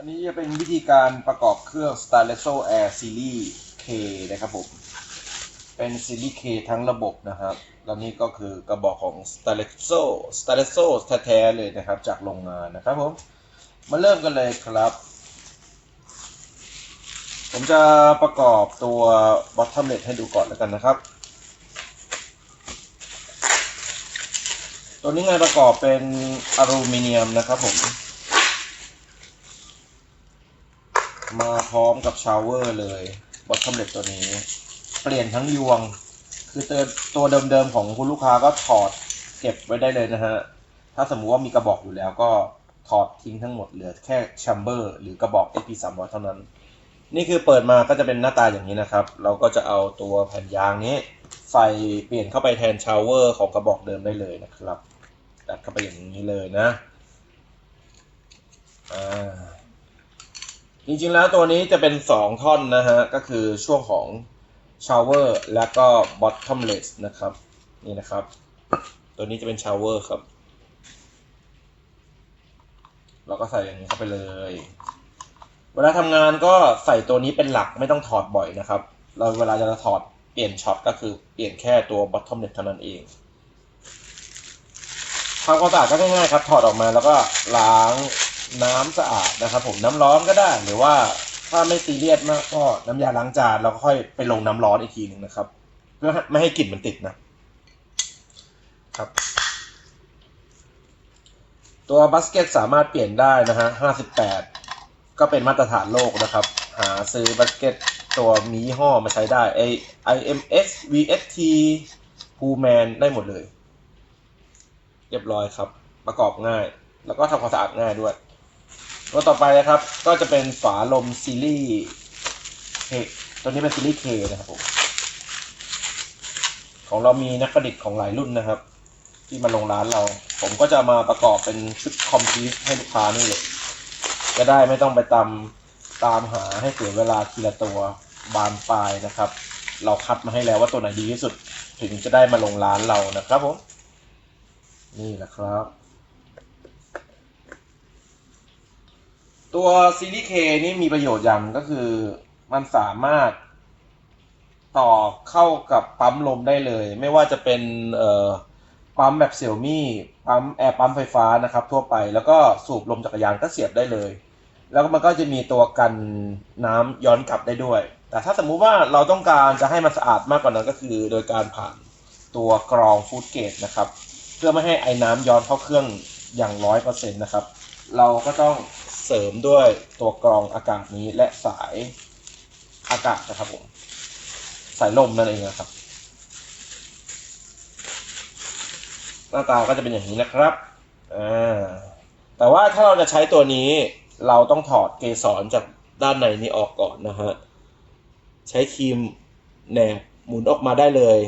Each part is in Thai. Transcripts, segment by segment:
อันนี้จะเป็นวิธีการประกอบเครื่อง s t a r l e s o Air Series K นะครับผม เป็นซีรีส์ K ทั้งระบบนะครับ แล้วนี่ก็คือกระบอกของ s t a r l e s o s t a r l e s o แท้ๆเลยนะครับ จากโรงงานนะครับผม มาเริ่มกันเลยครับ ผมจะประกอบตัว bottomlet ให้ดูก่อนแล้วกันนะครับ ตัวนี้งานประกอบเป็นอลูมิเนียมนะครับผม มาพร้อมกับชาวเวอร์เลยบอททอมเล็ตตัวนี้ เปลี่ยนทั้งยวง คือตัวตัวเดิมๆของคุณลูกค้าก็ถอดเก็บไว้ได้เลยนะฮะ ถ้าสมมุติว่ามีกระบอกอยู่แล้วก็ถอดทิ้งทั้งหมดเหลือแค่แชมเบอร์หรือกระบอก AP 3 0 0เท่านั้น นี่คือเปิดมาก็จะเป็นหน้าตาอย่างนี้นะครับ เราก็จะเอาตัวแผ่นยางนี้ ใส่เปลี่ยนเข้าไปแทนชาวเวอร์ของกระบอกเดิมได้เลยนะครับ ดัดเข้าไปอย่างนี้เลยนะ อ่า จริงๆแล้วตัวนี้จะเป็น 2 ท่อนนะฮะ ก็คือช่วงของ shower และก็ bottomless นะครับ นี่นะครับ ตัวนี้จะเป็น shower ครับ เราก็ใส่อย่างนี้เข้าไปเลย เวลาทำงานก็ใส่ตัวนี้เป็นหลักไม่ต้องถอดบ่อยนะครับ เราเวลาจะถอดเปลี่ยนช็อตก็คือเปลี่ยนแค่ตัว bottomless เท่านั้นเองทำความสะอาดก็ง่ายๆครับ ถอดออกมาแล้วก็ล้าง น้ำสะอาดนะครับ ผมน้ำร้อนก็ได้หรือว่าถ้าไม่ซีเรียสมากก็น้ำยาล้างจานเราก็ค่อยไปลงน้ำร้อนอีกทีหนึ่งนะครับ เพื่อไม่ให้กลิ่นมันติดนะครับ ตัวบัสเกตสามารถเปลี่ยนได้นะฮะ58ก็เป็นมาตรฐานโลกนะครับ หาซื้อบัสเกตตัวมียี่อมาใช้ได้ไอ IMS VST p u l m a n ได้หมดเลย เรียบร้อยครับ ประกอบง่าย แล้วก็ทำความสะอาดง่ายด้วย ตัวต่อไปนะครับ ก็จะเป็นฝาลมซีรีส์เคตัวนี้เป็นซีรีส์ K นะครับผมของเรามีนักประดิษฐ์ของหลายรุ่นนะครับ ที่มาลงร้านเรา ผมก็จะมาประกอบเป็นชุดคอมพลีทให้ลูกค้านี่เลยจะได้ไม่ต้องไปตามตามหาให้เสียเวลาทีละตัวบานปลายนะครับ เราคัดมาให้แล้วว่าตัวไหนดีที่สุด ถึงจะได้มาลงร้านเรานะครับผมนี่แหละครับ ตัวซีรีส์ K นี่มีประโยชน์อย่างก็คือมันสามารถต่อเข้ากับปั๊มลมได้เลย ไม่ว่าจะเป็นเอ่อปั๊มแบบเสี่ยมี่ปั๊มแอร์ปั๊มไฟฟ้านะครับ ทั่วไปแล้วก็สูบลมจักรยานก็เสียบได้เลย แล้วมันก็จะมีตัวกันน้ำย้อนกลับได้ด้วย แต่ถ้าสมมุติว่าเราต้องการจะให้มันสะอาดมากกว่านั้นก็คือ โดยการผ่านตัวกรองฟูดเกตนะครับ เพื่อไม่ให้ไอ้น้ำย้อนเข้าเครื่องอย่างร้อยเปอร์เซ็นต์นะครับ เราก็ต้อง เสริมด้วยตัวกรองอากาศนี้และสายอากาศนะครับผมสายลมนั่นเองนะครับ หน้าตาก็จะเป็นอย่างนี้นะครับอ่าแต่ว่าถ้าเราจะใช้ตัวนี้เราต้องถอดเกสรจากด้านในนี้ออกก่อนนะฮะใช้ครีมแหนบหมุนออกมาได้เลย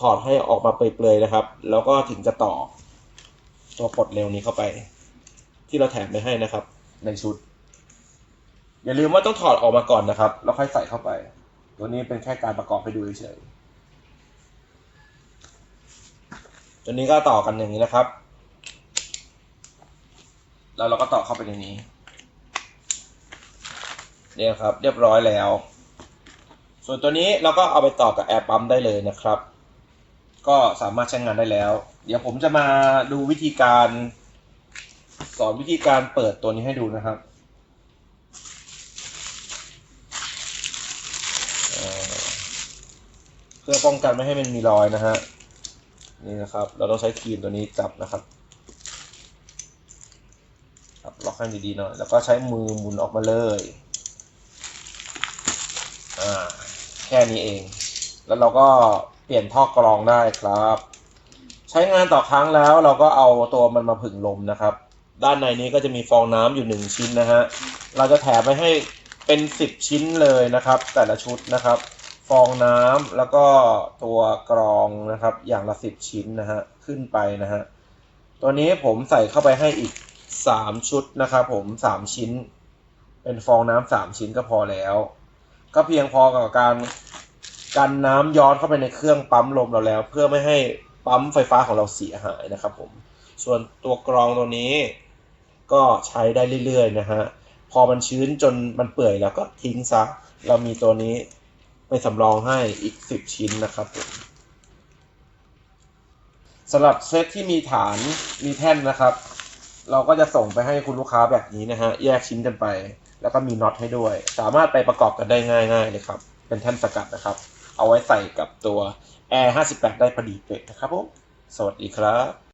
ถอดให้ออกมาเปลยๆนะครับ แล้วก็ถึงจะต่อตัวปลดเร็วนี้เข้าไป ที่เราแถมไปให้นะครับ ในชุด อย่าลืมว่าต้องถอดออกมาก่อนนะครับ แล้วค่อยใส่เข้าไป ตัวนี้เป็นแค่การประกอบให้ดูเฉยๆตัวนี้ก็ต่อกันอย่างนี้นะครับ แล้วเราก็ต่อเข้าไปในนี้เนี่ยครับ เรียบร้อยแล้ว ส่วนตัวนี้เราก็เอาไปต่อกับแอร์ปั๊มได้เลยนะครับ ก็สามารถใช้งานได้แล้ว เดี๋ยวผมจะมาดูวิธีการ สอนวิธีการเปิดตัวนี้ให้ดูนะครับเพื่อป้องกันไม่ให้มันมีรอยนะฮะนี่นะครับ เราต้องใช้ครีมตัวนี้จับนะครับับล็อกให้ดีๆหน่อย แล้วก็ใช้มือหมุนออกมาเลย อ่า แค่นี้เอง แล้วเราก็เปลี่ยนท่อกรองได้ครับ ใช้งานต่อครั้งแล้วเราก็เอาตัวมันมาผึ่งลมนะครับ ด้านในนี้ก็จะมีฟองน้ำอยู่หนึ่งชิ้นนะฮะ เราจะแถมไปให้เป็นสิบชิ้นเลยนะครับ แต่ละชุดนะครับ ฟองน้ำแล้วก็ตัวกรองนะครับ อย่างละสิบชิ้นนะฮะ ขึ้นไปนะฮะ ตัวนี้ผมใส่เข้าไปให้อีกสามชุดนะครับผมสามชิ้น เป็นฟองน้ำสามชิ้นก็พอแล้ว ก็เพียงพอกับการกันน้ำย้อนเข้าไปในเครื่องปั๊มลมเราแล้ว เพื่อไม่ให้ปั๊มไฟฟ้าของเราเสียหายนะครับผม ส่วนตัวกรองตัวนี้ ก็ใช้ได้เรื่อยๆนะฮะ พอมันชื้นจนมันเปื่อยแล้วก็ทิ้งซะ เรามีตัวนี้ไปสำรองให้อีก 10 ชิ้นนะครับสำหรับเซตที่มีฐานมีแท่นนะครับ เราก็จะส่งไปให้คุณลูกค้าแบบนี้นะฮะ แยกชิ้นกันไป แล้วก็มีน็อตให้ด้วย สามารถไปประกอบกันได้ง่ายๆเลยครับ เป็นแท่นสกัดนะครับ เอาไว้ใส่กับตัว Air 58 ได้พอดีเป๊ะนะครับผมสวัสดีครับ